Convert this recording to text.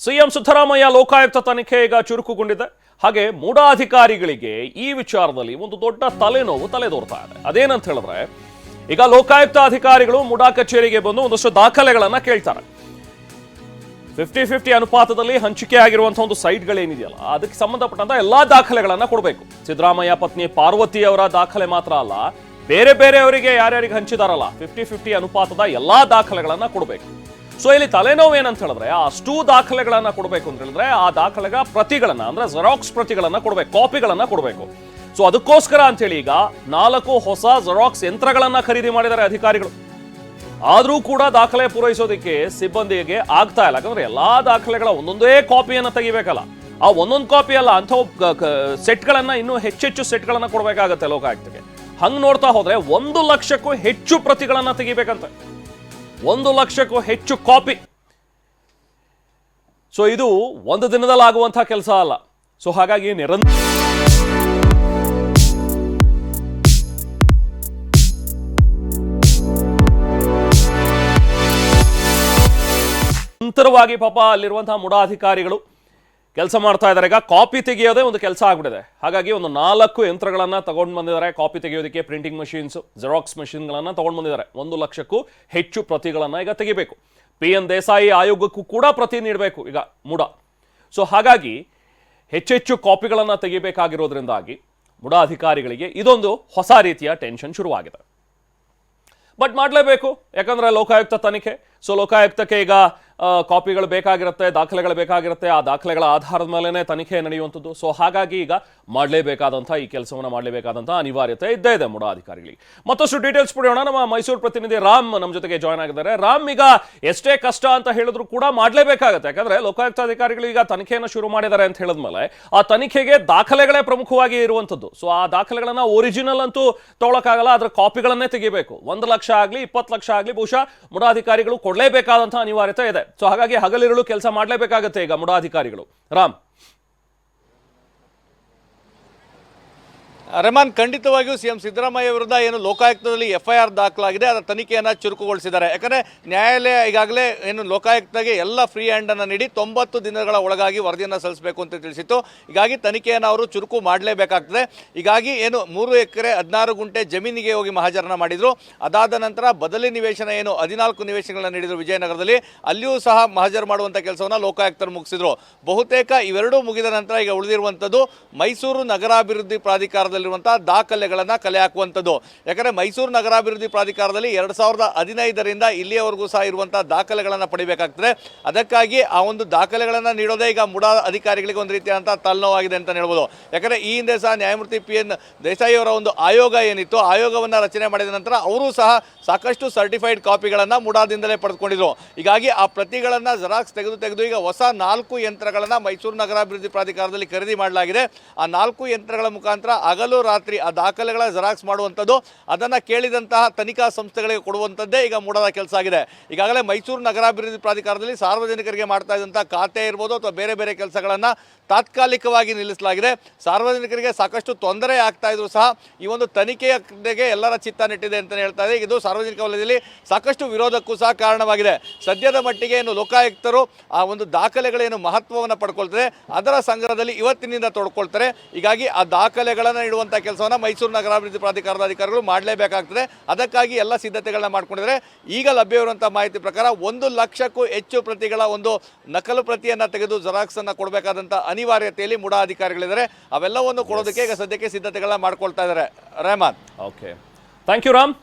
CM Siddaramaiah Lokayukta ತನಿಖೆ ಈಗ ಚುರುಕುಗೊಂಡಿದೆ. ಹಾಗೆ ಮೂಢಾಧಿಕಾರಿಗಳಿಗೆ ಈ ವಿಚಾರದಲ್ಲಿ ಒಂದು ದೊಡ್ಡ ತಲೆನೋವು ತಲೆದೋರ್ತಾ ಇದೆ. ಅದೇನಂತ ಹೇಳಿದ್ರೆ, ಈಗ ಲೋಕಾಯುಕ್ತ ಅಧಿಕಾರಿಗಳು ಮುಡಾ ಕಚೇರಿಗೆ ಬಂದು ಒಂದಷ್ಟು ದಾಖಲೆಗಳನ್ನ ಕೇಳ್ತಾರೆ. ಫಿಫ್ಟಿ ಫಿಫ್ಟಿ ಅನುಪಾತದಲ್ಲಿ ಹಂಚಿಕೆ ಆಗಿರುವಂತಹ ಒಂದು ಸೈಟ್ಗಳೇನಿದೆಯಲ್ಲ ಅದಕ್ಕೆ ಸಂಬಂಧಪಟ್ಟಂತ ಎಲ್ಲಾ ದಾಖಲೆಗಳನ್ನ ಕೊಡಬೇಕು. ಸಿದ್ದರಾಮಯ್ಯ ಪತ್ನಿ ಪಾರ್ವತಿ ಅವರ ದಾಖಲೆ ಮಾತ್ರ ಅಲ್ಲ, ಬೇರೆ ಬೇರೆಯವರಿಗೆ ಯಾರ್ಯಾರಿಗೆ ಹಂಚಿದಾರಲ್ಲ, ಫಿಫ್ಟಿ ಫಿಫ್ಟಿ ಅನುಪಾತದ ಎಲ್ಲಾ ದಾಖಲೆಗಳನ್ನ ಕೊಡಬೇಕು. ಸೊ ಇಲ್ಲಿ ತಲೆನೋವು ಏನಂತ ಹೇಳಿದ್ರೆ ಅಷ್ಟು ದಾಖಲೆಗಳನ್ನ ಕೊಡಬೇಕು ಅಂತ ಹೇಳಿದ್ರೆ, ಆ ದಾಖಲೆಗ ಪ್ರತಿಗಳನ್ನ, ಅಂದ್ರೆ ಜೆರಾಕ್ಸ್ ಪ್ರತಿಗಳನ್ನ ಕೊಡಬೇಕು ಕಾಪಿಗಳನ್ನ ಕೊಡಬೇಕು. ಸೊ ಅದಕ್ಕೋಸ್ಕರ ಅಂತೇಳಿ ಈಗ ನಾಲ್ಕು ಹೊಸ ಜೆರಾಕ್ಸ್ ಯಂತ್ರಗಳನ್ನ ಖರೀದಿ ಮಾಡಿದ್ದಾರೆ ಅಧಿಕಾರಿಗಳು. ಆದರೂ ಕೂಡ ದಾಖಲೆ ಪೂರೈಸೋದಕ್ಕೆ ಸಿಬ್ಬಂದಿಗೆ ಆಗ್ತಾ ಇಲ್ಲ. ಯಾಕಂದ್ರೆ ಎಲ್ಲಾ ದಾಖಲೆಗಳ ಒಂದೊಂದೇ ಕಾಪಿಯನ್ನ ತೆಗಿಬೇಕಲ್ಲ. ಆ ಒಂದೊಂದು ಕಾಪಿ ಅಲ್ಲ ಅಂಥ ಸೆಟ್ಗಳನ್ನು ಇನ್ನೂ ಹೆಚ್ಚೆಚ್ಚು ಸೆಟ್ಗಳನ್ನ ಕೊಡಬೇಕಾಗತ್ತೆ ಲೋಕಾಯುಕ್ತಕ್ಕೆ. ಹಂಗ್ ನೋಡ್ತಾ ಹೋದ್ರೆ ಒಂದು ಲಕ್ಷಕ್ಕೂ ಹೆಚ್ಚು ಪ್ರತಿಗಳನ್ನ ತೆಗಿಬೇಕಂತೆ. ಒಂದು ಲಕ್ಷಕ್ಕೂ ಹೆಚ್ಚು ಕಾಪಿ. ಸೊ ಇದು ಒಂದು ದಿನದಲ್ಲಿ ಆಗುವಂತಹ ಕೆಲಸ ಅಲ್ಲ. ಸೊ ಹಾಗಾಗಿ ನಿರಂತರ ನಿರಂತರವಾಗಿ ಪಾಪ ಅಲ್ಲಿರುವಂತಹ ಮುಡಾಧಿಕಾರಿಗಳು ಕೆಲಸ ಮಾಡ್ತಾ ಇದ್ದಾರೆ. ಈಗ ಕಾಪಿ ತೆಗೆಯೋದೇ ಒಂದು ಕೆಲಸ ಆಗ್ಬಿಟ್ಟಿದೆ. ಹಾಗಾಗಿ ಒಂದು ನಾಲ್ಕು ಯಂತ್ರಗಳನ್ನ ತಗೊಂಡು ಬಂದಿದ್ದಾರೆ. ಕಾಪಿ ತೆಗೆಯೋದಕ್ಕೆ ಪ್ರಿಂಟಿಂಗ್ ಮಷೀನ್ಸ್ ಜೆರಾಕ್ಸ್ ಮಷೀನ್ಗಳನ್ನ ತಗೊಂಡು ಬಂದಿದ್ದಾರೆ. ಒಂದು ಲಕ್ಷಕ್ಕೂ ಹೆಚ್ಚು ಪ್ರತಿಗಳನ್ನ ಈಗ ತೆಗಿಬೇಕು. ಪಿ ಎನ್ ದೇಸಾಯಿ ಆಯೋಗಕ್ಕೂ ಕೂಡ ಪ್ರತಿ ನೀಡಬೇಕು ಈಗ ಮುಡ. ಸೊ ಹಾಗಾಗಿ ಹೆಚ್ಚೆಚ್ಚು ಕಾಪಿಗಳನ್ನು ತೆಗಿಬೇಕಾಗಿರೋದ್ರಿಂದಾಗಿ ಮುಡ ಅಧಿಕಾರಿಗಳಿಗೆ ಇದೊಂದು ಹೊಸ ರೀತಿಯ ಟೆನ್ಷನ್ ಶುರುವಾಗಿದೆ. ಬಟ್ ಮಾಡಲೇಬೇಕು. ಯಾಕಂದ್ರೆ ಲೋಕಾಯುಕ್ತ ತನಿಖೆ. ಸೊ ಲೋಕಾಯುಕ್ತಕ್ಕೆ ಈಗ ಕಾಪಿಗಳು ಬೇಕಾಗಿರುತ್ತೆ, ದಾಖಲೆಗಳು ಬೇಕಾಗಿರುತ್ತೆ, ಆ ದಾಖಲೆಗಳ ಆಧಾರದ ಮೇಲೇ ತನಿಖೆ ನಡೆಯುವಂಥದ್ದು. ಸೊ ಹಾಗಾಗಿ ಈಗ ಮಾಡಲೇಬೇಕಾದಂಥ, ಈ ಕೆಲಸವನ್ನು ಮಾಡಲೇಬೇಕಾದಂಥ ಅನಿವಾರ್ಯತೆ ಇದ್ದೇ ಇದೆ ಮುಡಾ ಅಧಿಕಾರಿಗಳಿಗೆ ಮತ್ತಷ್ಟು ಡೀಟೇಲ್ಸ್ ಪಡೆಯೋಣ. ನಮ್ಮ ಮೈಸೂರು ಪ್ರತಿನಿಧಿ ರಾಮ್ ನಮ್ಮ ಜೊತೆಗೆ ಜಾಯ್ನ್ ಆಗಿದ್ದಾರೆ. ರಾಮ್, ಈಗ ಎಷ್ಟೇ ಕಷ್ಟ ಅಂತ ಹೇಳಿದ್ರು ಕೂಡ ಮಾಡಲೇಬೇಕಾಗತ್ತೆ. ಯಾಕಂದ್ರೆ ಲೋಕಾಯುಕ್ತ ಅಧಿಕಾರಿಗಳು ಈಗ ತನಿಖೆಯನ್ನು ಶುರು ಮಾಡಿದ್ದಾರೆ ಅಂತ ಹೇಳಿದ್ಮೇಲೆ ಆ ತನಿಖೆಗೆ ದಾಖಲೆಗಳೇ ಪ್ರಮುಖವಾಗಿ ಇರುವಂಥದ್ದು. ಸೊ ಆ ದಾಖಲೆಗಳನ್ನ ಒರಿಜಿನಲ್ ಅಂತೂ ತಗೊಳಕ್ಕಾಗಲ್ಲ ಅದರ ಕಾಪಿಗಳನ್ನೇ ತೆಗಿಬೇಕು. ಒಂದು ಲಕ್ಷ ಆಗಲಿ, ಇಪ್ಪತ್ತು ಲಕ್ಷ ಆಗಲಿ ಬಹುಶಃ ಮುಡಾಧಿಕಾರಿಗಳು ಕೊಡಲೇಬೇಕಾದಂತಹ ಅನಿವಾರ್ಯತೆ ಇದೆ. ಸೊ ಹಾಗಾಗಿ ಹಗಲಿರುಳು ಕೆಲಸ ಮಾಡಲೇಬೇಕಾಗತ್ತೆ ಈಗ ಮುಡಾಧಿಕಾರಿಗಳು. ರಾಮ್. ರೆಮಾನ್ ಖಂಡಿತವಾಗಿಯೂ ಸಿಎಂ ಸಿದ್ದರಾಮಯ್ಯ ವಿರುದ್ಧ ಏನು ಲೋಕಾಯುಕ್ತದಲ್ಲಿ ಎಫ್ಐಆರ್ ದಾಖಲಾಗಿದೆ, ಅದರ ತನಿಖೆಯನ್ನು ಚುರುಕುಗೊಳಿಸಿದ್ದಾರೆ. ಯಾಕಂದರೆ ನ್ಯಾಯಾಲಯ ಈಗಾಗಲೇ ಏನು ಲೋಕಾಯುಕ್ತಗೆ ಎಲ್ಲ ಫ್ರೀ ಹ್ಯಾಂಡನ್ನು ನೀಡಿ ತೊಂಬತ್ತು ದಿನಗಳ ಒಳಗಾಗಿ ವರದಿಯನ್ನು ಸಲ್ಲಿಸಬೇಕು ಅಂತ ತಿಳಿಸಿತ್ತು. ಹೀಗಾಗಿ ತನಿಖೆಯನ್ನು ಅವರು ಚುರುಕು ಮಾಡಲೇಬೇಕಾಗ್ತದೆ. ಹೀಗಾಗಿ ಏನು ಮೂರು ಎಕರೆ ಹದಿನಾರು ಗುಂಟೆ ಜಮೀನಿಗೆ ಹೋಗಿ ಮಹಾಜರನ ಮಾಡಿದರು. ಅದಾದ ನಂತರ ಬದಲಿ ನಿವೇಶನ ಏನು ಹದಿನಾಲ್ಕು ನಿವೇಶನಗಳನ್ನು ನೀಡಿದರು ವಿಜಯನಗರದಲ್ಲಿ. ಅಲ್ಲಿಯೂ ಸಹ ಮಹಾಜರು ಮಾಡುವಂಥ ಕೆಲಸವನ್ನು ಲೋಕಾಯುಕ್ತರು ಮುಗಿಸಿದರು. ಬಹುತೇಕ ಇವೆರಡೂ ಮುಗಿದ ನಂತರ ಈಗ ಉಳಿದಿರುವಂಥದ್ದು ಮೈಸೂರು ನಗರಾಭಿವೃದ್ಧಿ ಪ್ರಾಧಿಕಾರದಲ್ಲಿರುವಂಥ ದಾಖಲೆಗಳನ್ನು ಕಲೆ ಹಾಕುವಂಥದ್ದು. ಯಾಕಂದರೆ ಮೈಸೂರು ನಗರಾಭಿವೃದ್ಧಿ ಪ್ರಾಧಿಕಾರದಲ್ಲಿ ಎರಡು ಸಾವಿರದ ಹದಿನೈದರಿಂದ ಇಲ್ಲಿಯವರೆಗೂ ಸಹ ಇರುವಂತಹ ದಾಖಲೆಗಳನ್ನು ಪಡಿಬೇಕಾಗ್ತದೆ. ಅದಕ್ಕಾಗಿ ಆ ಒಂದು ದಾಖಲೆಗಳನ್ನು ನೀಡೋದೇ ಈಗ ಮುಡಾ ಅಧಿಕಾರಿಗಳಿಗೆ ಒಂದು ರೀತಿಯಾದಂಥ ತಲೆನೋವಾಗಿದೆ ಅಂತ ಹೇಳ್ಬೋದು. ಯಾಕಂದರೆ ಈ ಹಿಂದೆ ಸಹ ನ್ಯಾಯಮೂರ್ತಿ ಪಿ ಎನ್ ದೇಸಾಯಿ ಅವರ ಒಂದು ಆಯೋಗ ಏನಿತ್ತು ಆಯೋಗವನ್ನು ರಚನೆ ಮಾಡಿದ ನಂತರ ಅವರು ಸಹ ಸಾಕಷ್ಟು ಸರ್ಟಿಫೈಡ್ ಕಾಪಿಗಳನ್ನು ಮುಡಾದಿಂದಲೇ ಪಡೆದುಕೊಂಡಿದ್ರು. ಹೀಗಾಗಿ ಆ ಪ್ರತಿಗಳನ್ನು ಜೆರಾಕ್ಸ್ ತೆಗೆದು ತೆಗೆದು ಈಗ ಹೊಸ ನಾಲ್ಕು ಯಂತ್ರಗಳನ್ನು ಮೈಸೂರು ನಗರಾಭಿವೃದ್ಧಿ ಪ್ರಾಧಿಕಾರದಲ್ಲಿ ಖರೀದಿ ಮಾಡಲಾಗಿದೆ. ಆ ನಾಲ್ಕು ಯಂತ್ರಗಳ ಮುಖಾಂತರ ಹಗಲು ರಾತ್ರಿ ಆ ದಾಖಲೆಗಳ ಜೆರಾಕ್ಸ್ ಮಾಡುವಂಥದ್ದು, ಅದನ್ನು ಕೇಳಿದಂತಹ ತನಿಖಾ ಸಂಸ್ಥೆಗಳಿಗೆ ಕೊಡುವಂಥದ್ದೇ ಈಗ ಮೂಡದ ಕೆಲಸ ಆಗಿದೆ. ಈಗಾಗಲೇ ಮೈಸೂರು ನಗರಾಭಿವೃದ್ಧಿ ಪ್ರಾಧಿಕಾರದಲ್ಲಿ ಸಾರ್ವಜನಿಕರಿಗೆ ಮಾಡ್ತಾ ಇದ್ದಂಥ ಖಾತೆ ಇರ್ಬೋದು ಅಥವಾ ಬೇರೆ ಬೇರೆ ಕೆಲಸಗಳನ್ನು ತಾತ್ಕಾಲಿಕವಾಗಿ ನಿಲ್ಲಿಸಲಾಗಿದೆ. ಸಾರ್ವಜನಿಕರಿಗೆ ಸಾಕಷ್ಟು ತೊಂದರೆ ಆಗ್ತಾ ಇದ್ರು ಸಹ ಈ ಒಂದು ತನಿಖೆಯ ಕಡೆಗೆ ಎಲ್ಲರ ಚಿತ್ತ ನೆಟ್ಟಿದೆ ಅಂತಲೇ ಹೇಳ್ತಾ ಇದೆ. ಇದು ಸಾರ್ವಜನಿಕ ವಲಯದಲ್ಲಿ ಸಾಕಷ್ಟು ವಿರೋಧಕ್ಕೂ ಸಹ ಕಾರಣವಾಗಿದೆ. ಸದ್ಯದ ಮಟ್ಟಿಗೆ ಏನು ಲೋಕಾಯುಕ್ತರು ಆ ಒಂದು ದಾಖಲೆಗಳೇನು ಮಹತ್ವವನ್ನು ಪಡ್ಕೊಳ್ತಾರೆ, ಅದರ ಸಂಗ್ರಹದಲ್ಲಿ ಇವತ್ತಿನಿಂದ ತೊಡ್ಕೊಳ್ತಾರೆ. ಹೀಗಾಗಿ ಆ ದಾಖಲೆಗಳನ್ನು ಇಡುವಂಥ ಕೆಲಸವನ್ನು ಮೈಸೂರು ನಗರಾಭಿವೃದ್ಧಿ ಪ್ರಾಧಿಕಾರದ ಅಧಿಕಾರಿಗಳು ಮಾಡಲೇಬೇಕಾಗ್ತದೆ. ಅದಕ್ಕಾಗಿ ಎಲ್ಲ ಸಿದ್ಧತೆಗಳನ್ನ ಮಾಡಿಕೊಂಡಿದ್ದಾರೆ. ಈಗ ಲಭ್ಯವಿರುವಂಥ ಮಾಹಿತಿ ಪ್ರಕಾರ ಒಂದು ಲಕ್ಷಕ್ಕೂ ಹೆಚ್ಚು ಪ್ರತಿಗಳ ಒಂದು ನಕಲು ಪ್ರತಿಯನ್ನು ತೆಗೆದು ಜೆರಾಕ್ಸನ್ನು ಕೊಡಬೇಕಾದಂಥ ಅನಿವಾರ್ಯತೆಯಲ್ಲಿ ಮುಡಾ ಅಧಿಕಾರಿಗಳಿದ್ದಾರೆ. ಅವೆಲ್ಲವನ್ನು ಕೊಡೋದಕ್ಕೆ ಈಗ ಸದ್ಯಕ್ಕೆ ಸಿದ್ಧತೆಗಳನ್ನ ಮಾಡ್ಕೊಳ್ತಾ ಇದ್ದಾರೆ. Rehman. Okay thank you Ram